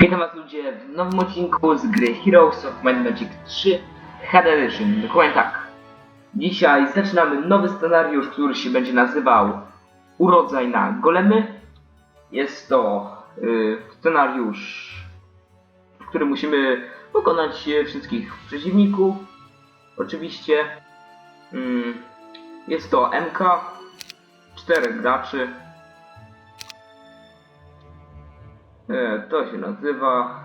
Witam was ludzie w nowym odcinku z gry Heroes of Might Magic 3 HD Edition. Dokładnie tak. Dzisiaj zaczynamy nowy scenariusz, który się będzie nazywał Urodzaj na Golemy. Jest to y, scenariusz, w którym musimy pokonać wszystkich przeciwników. Oczywiście mm, jest to MK, czterech graczy. E, To się nazywa.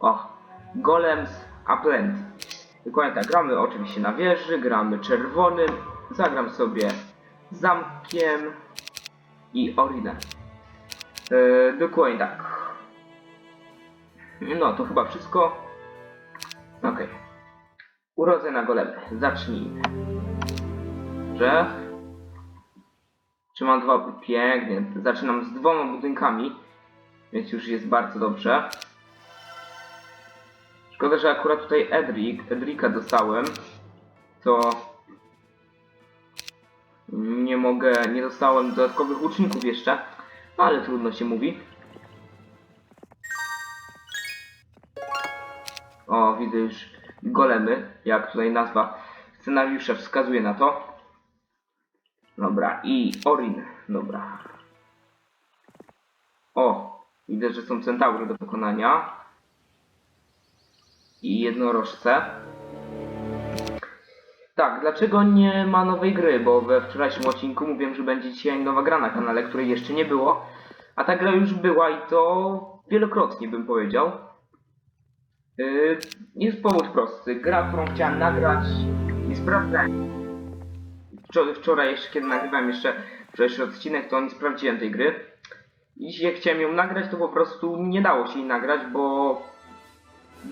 O, Golems Aplenty. Dokładnie tak, gramy oczywiście na wieży, gramy czerwonym, zagram sobie zamkiem i orinem. E, dokładnie tak. No to chyba wszystko. Okej. Urodzę na golemy. Zacznijmy. Że. Czy mam dwa? Pięknie. Zaczynam z dwoma budynkami. Więc już jest bardzo dobrze. Szkoda, że akurat tutaj Edric, Edrika dostałem. To nie mogę, nie dostałem dodatkowych łuczników jeszcze. Ale trudno się mówi. O, widzę już golemy, jak tutaj nazwa scenariusza wskazuje na to. Dobra, i Orin, dobra. O, widzę, że są centaury do pokonania. I jednorożce. Tak, dlaczego nie ma nowej gry? Bo we wczorajszym odcinku mówiłem, że będzie dzisiaj nowa gra na kanale, której jeszcze nie było. A ta gra już była i to wielokrotnie bym powiedział. Yy, jest powód prosty. Gra, którą chciałem nagrać i sprawdzałem. Wczoraj jeszcze, kiedy nagrywałem jeszcze wczorajszy odcinek, to nie sprawdziłem tej gry. I dzisiaj chciałem ją nagrać, to po prostu nie dało się jej nagrać, bo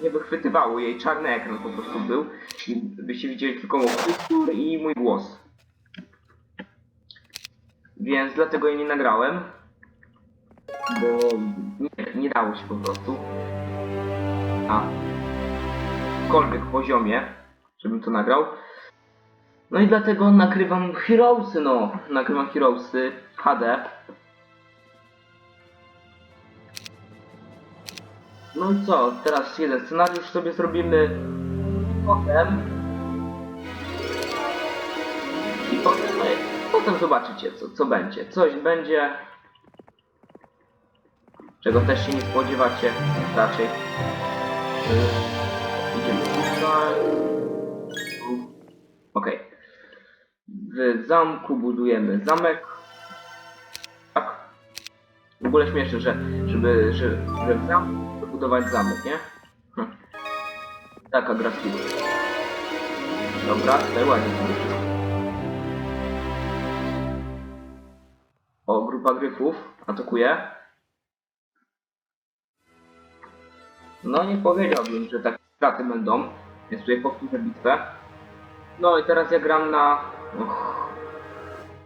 nie wychwytywało jej. Czarny ekran po prostu był. I byście widzieli tylko mój tekstur i mój głos. Więc dlatego jej nie nagrałem. Bo nie, nie dało się po prostu. Na jakkolwiek poziomie, żebym to nagrał. No i dlatego nagrywam Heroesy, no. Nagrywam Heroesy HD. No i co, teraz jeden scenariusz sobie zrobimy potem i potem, no potem zobaczycie co, co będzie. Coś będzie czego też się nie spodziewacie raczej. Yy, idziemy tutaj. Tu. Okej. W zamku budujemy zamek. Tak. W ogóle śmieszne, że żeby, że, że w zamku budować zamek, nie? Hm. Taka gra stylu. Dobra, tutaj ładnie. O, grupa gryfów atakuje. No nie powiedziałbym, że takie straty będą, więc tutaj powtórzę bitwę. No i teraz ja gram na...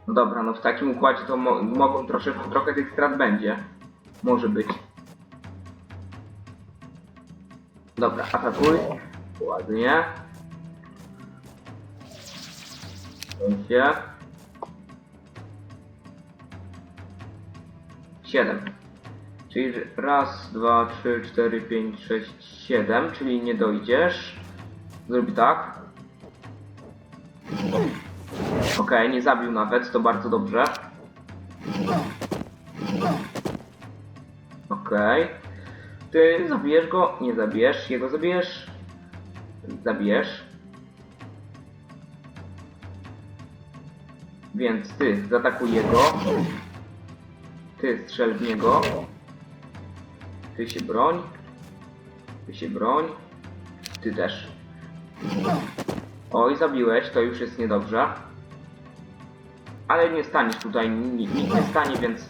No dobra, no w takim układzie to mo mogą troszeczkę, trochę tych strat będzie. Może być. Dobra, atakuj. Ładnie. Będzie. Siedem. Czyli raz, dwa, trzy, cztery, pięć, sześć, siedem, czyli nie dojdziesz. Zrobi tak. Okej, nie zabił nawet, to bardzo dobrze. Okej. Ty zabijesz go, nie zabijesz, jego zabijesz. Zabijesz. Więc ty zaatakuj jego. Ty strzel w niego. Ty się broń. Ty się broń. Ty też. Oj, zabiłeś, to już jest niedobrze. Ale nie staniesz tutaj, ni- nikt nie stanie, więc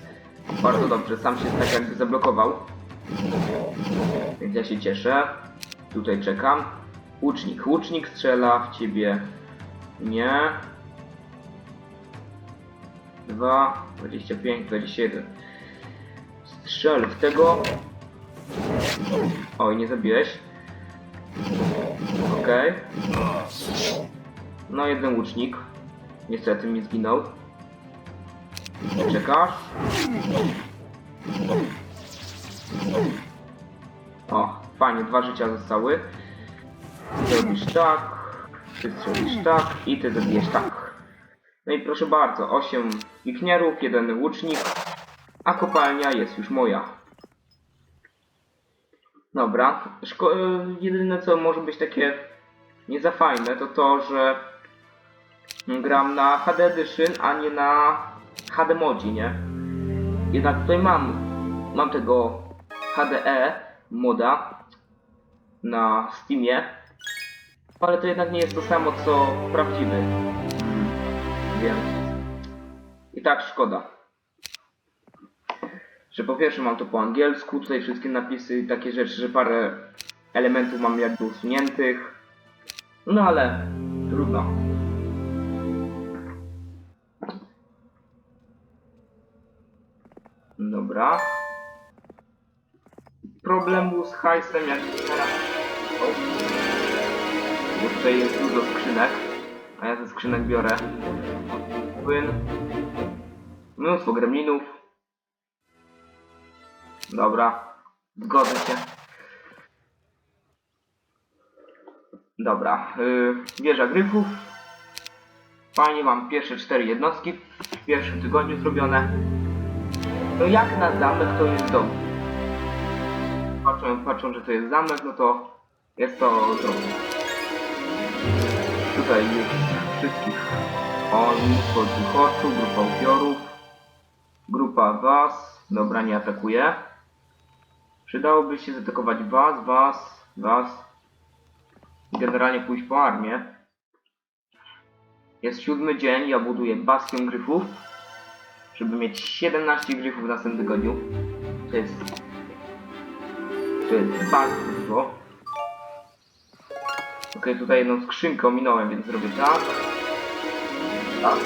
bardzo dobrze. Sam się tak jakby zablokował. Więc ja się cieszę. Tutaj czekam. Łucznik. Łucznik strzela w ciebie. Nie. 2, 25, 21. Strzel w tego. Oj, nie zabiłeś. Okej. No, jeden łucznik. Niestety mi zginął. Czekasz. O, fajnie, dwa życia zostały. Zrobisz tak, ty strzelisz tak i ty zabijesz tak. No i proszę bardzo, 8 piknierów, jeden łucznik, a kopalnia jest już moja. Dobra, szko- e, jedyne co może być takie nie za fajne to to, że gram na HD Edition, a nie na HD modzie, nie? Jednak tutaj mam, mam tego HDE moda na Steamie, ale to jednak nie jest to samo co prawdziwy. Więc i tak szkoda. Że po pierwsze mam to po angielsku, tutaj wszystkie napisy i takie rzeczy, że parę elementów mam jakby usuniętych. No ale trudno. Dobra. Problemu z hajsem jak teraz. Bo tutaj jest dużo skrzynek. A ja ze skrzynek biorę płyn. Mnóstwo gremlinów. Dobra. Zgodzę się. Dobra. Yy, wieża gryfów. Fajnie, mam pierwsze cztery jednostki w pierwszym tygodniu zrobione. No jak na zamek to jest dom. Patrzą, patrzą, że to jest zamek, no to jest to dom. Tutaj już wszystkich o mnóstwo duchoczu, grupa upiorów, grupa was, dobra nie atakuje. Przydałoby się zaatakować was, was, was. Generalnie pójść po armię. Jest siódmy dzień, ja buduję bastion gryfów żeby mieć 17 gryfów w następnym tygodniu. To jest... To jest bardzo dużo. Okej, tutaj jedną skrzynkę ominąłem, więc zrobię tak. Tak.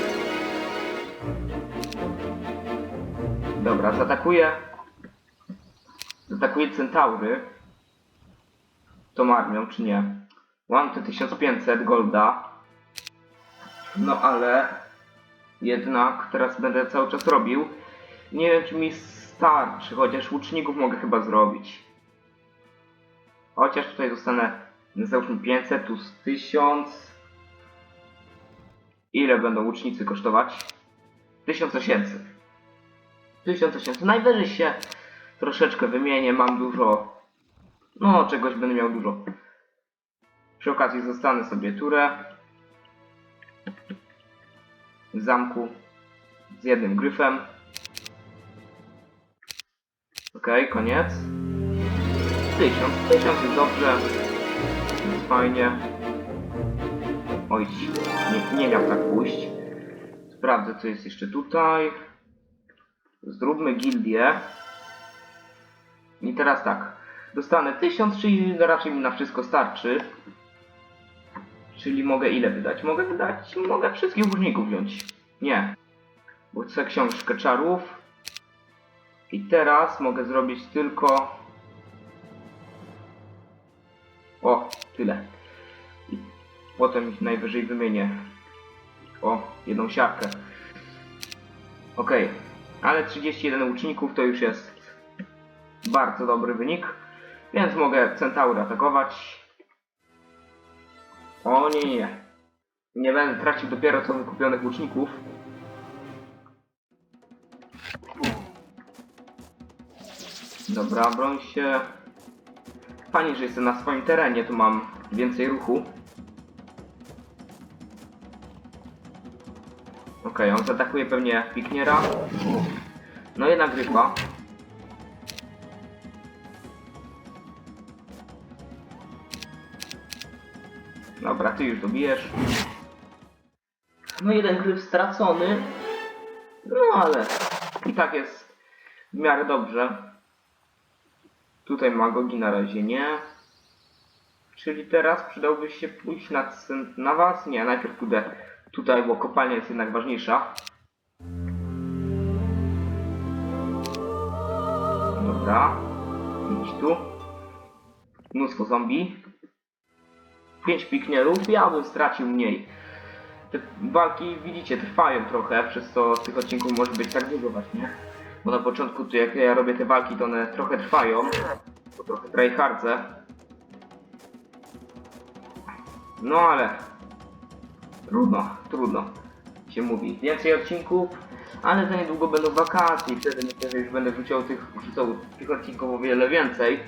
Dobra, zaatakuję... Zaatakuję centaury. Tą armią, czy nie? Mam te 1500 golda. No ale jednak teraz będę cały czas robił. Nie wiem, czy mi starczy, chociaż łuczników mogę chyba zrobić. Chociaż tutaj dostanę, załóżmy 500, tu z 1000. Ile będą łucznicy kosztować? 1800. 1800. Najwyżej się troszeczkę wymienię, mam dużo. No, czegoś będę miał dużo. Przy okazji zostanę sobie turę w zamku z jednym gryfem. Okej, koniec. Tysiąc, tysiąc jest dobrze. Jest fajnie. Oj, nie, nie miał tak pójść. Sprawdzę, co jest jeszcze tutaj. Zróbmy gildię. I teraz tak. Dostanę 1000, czyli raczej mi na wszystko starczy. Czyli mogę ile wydać? Mogę wydać, mogę wszystkich górników wziąć. Nie. Bo chcę książkę czarów. I teraz mogę zrobić tylko... O, tyle. I potem najwyżej wymienię. O, jedną siatkę. Okej. Ale 31 łuczników to już jest bardzo dobry wynik. Więc mogę centaury atakować. O nie, nie. Nie będę tracił dopiero co wykupionych łuczników. Dobra, broń się. Fajnie, że jestem na swoim terenie, tu mam więcej ruchu. Okej, on zaatakuje pewnie Pikniera. No i nagrywa. Dobra, ty już dobijesz. No jeden gryf stracony. No ale i tak jest w miarę dobrze. Tutaj magogi na razie nie. Czyli teraz przydałby się pójść na, na was? Nie, najpierw pójdę tutaj, bo kopalnia jest jednak ważniejsza. Dobra. Idź tu. Mnóstwo zombie. 5 piknierów, ja bym stracił mniej. Te walki, widzicie, trwają trochę, przez to tych odcinków może być tak dużo właśnie. Bo na początku, to jak ja robię te walki, to one trochę trwają. Bo trochę tryhardzę. No ale... Trudno, trudno się mówi. Więcej odcinków, ale za niedługo będą wakacje i wtedy myślę, że już będę wrzucał tych, tych odcinków o wiele więcej.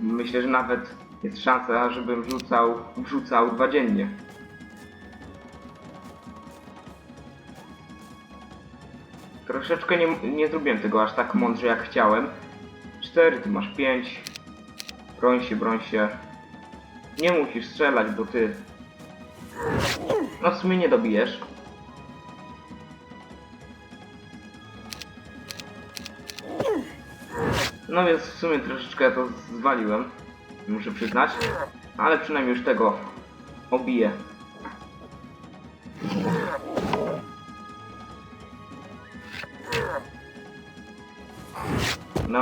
Myślę, że nawet jest szansa, żebym wrzucał, wrzucał dwa dziennie. Troszeczkę nie, nie zrobiłem tego aż tak mądrze jak chciałem. 4, ty masz 5. Broń się, broń się. Nie musisz strzelać, bo ty... No w sumie nie dobijesz. No więc w sumie troszeczkę to zwaliłem. Muszę przyznać. Ale przynajmniej już tego obiję.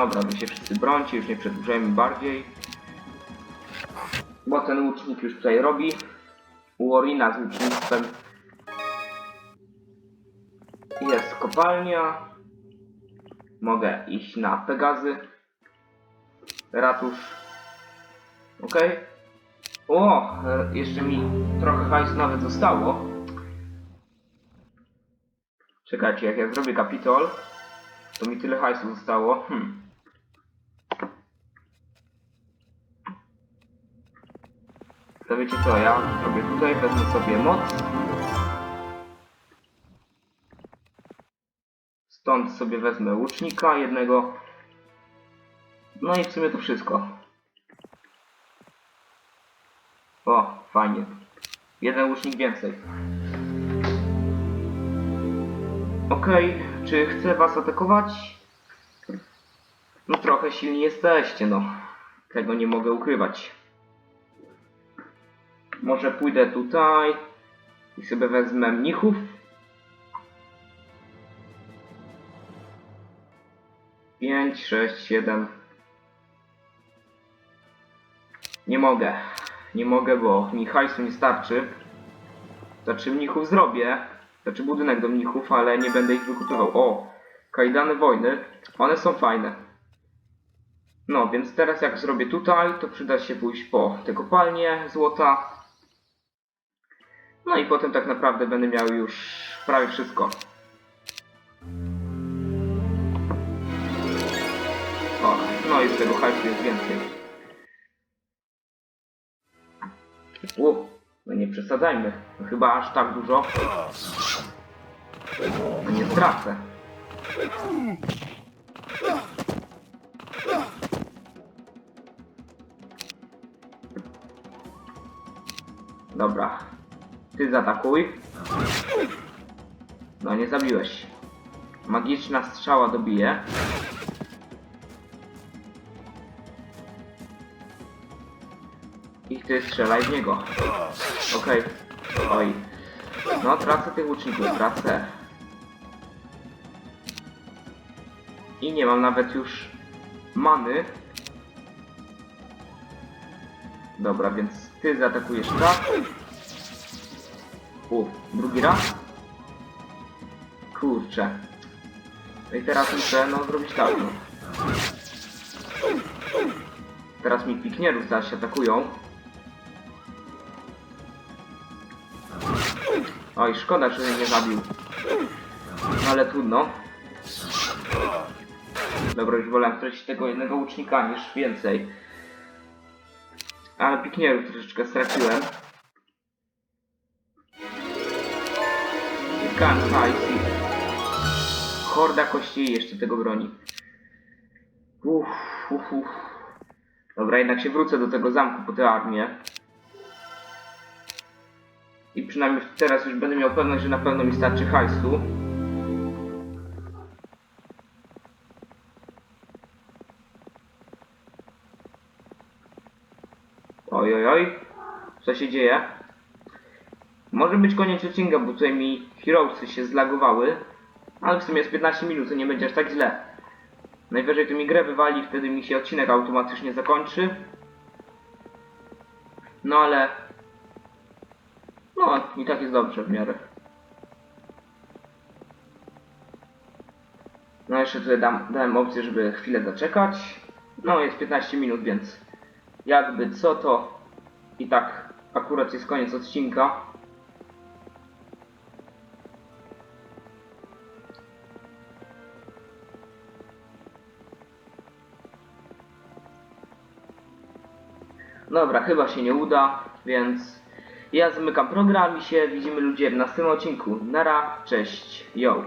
Dobra, wy się wszyscy brońcie, już nie przedłużajmy bardziej. Bo ten łucznik już tutaj robi. Warina z łucznictwem. Jest kopalnia. Mogę iść na Pegazy. Ratusz. Ok. O, jeszcze mi trochę hajsu nawet zostało. Czekajcie, jak ja zrobię kapitol, to mi tyle hajsu zostało. Hmm. To wiecie co, ja zrobię tutaj, wezmę sobie moc. Stąd sobie wezmę łucznika jednego. No i w sumie to wszystko. O, fajnie. Jeden łucznik więcej. Okej, czy chcę was atakować? No trochę silni jesteście, no. Tego nie mogę ukrywać. Może pójdę tutaj i sobie wezmę mnichów. Pięć, sześć, siedem. Nie mogę. Nie mogę, bo mi hajsu nie starczy. Znaczy mnichów zrobię. Znaczy budynek do mnichów, ale nie będę ich wykupywał. O! Kajdany wojny. One są fajne. No, więc teraz jak zrobię tutaj, to przyda się pójść po te kopalnie złota. No i potem tak naprawdę będę miał już prawie wszystko. O, no i z tego hajsu jest więcej. U, no nie przesadzajmy. No chyba aż tak dużo. No nie stracę. Dobra. Ty zaatakuj. No nie zabiłeś. Magiczna strzała dobije. I ty strzelaj w niego. Okej. Oj. No tracę tych łuczników, tracę. I nie mam nawet już many. Dobra, więc ty zaatakujesz tak. U, drugi raz. Kurczę. No i teraz muszę, no, zrobić tak, no. Teraz mi piknierów zaś atakują. Oj, szkoda, że mnie nie zabił. No ale trudno. Dobra, już wolałem stracić tego jednego łucznika niż więcej. Ale piknierów troszeczkę straciłem. I Horda kości jeszcze tego broni. Uff, uff, uff. Dobra, jednak się wrócę do tego zamku po tę armię. I przynajmniej teraz już będę miał pewność, że na pewno mi starczy hajsu. Oj, oj, oj. Co się dzieje? Może być koniec odcinka, bo tutaj mi Heroesy się zlagowały. Ale w sumie jest 15 minut, to nie będzie aż tak źle. Najwyżej to mi grę wywali, wtedy mi się odcinek automatycznie zakończy. No ale... No, i tak jest dobrze w miarę. No jeszcze tutaj dam, dałem opcję, żeby chwilę zaczekać. No jest 15 minut, więc jakby co to i tak akurat jest koniec odcinka. Dobra, chyba się nie uda, więc ja zamykam program i się widzimy ludzie w następnym odcinku. Nara, cześć, yo.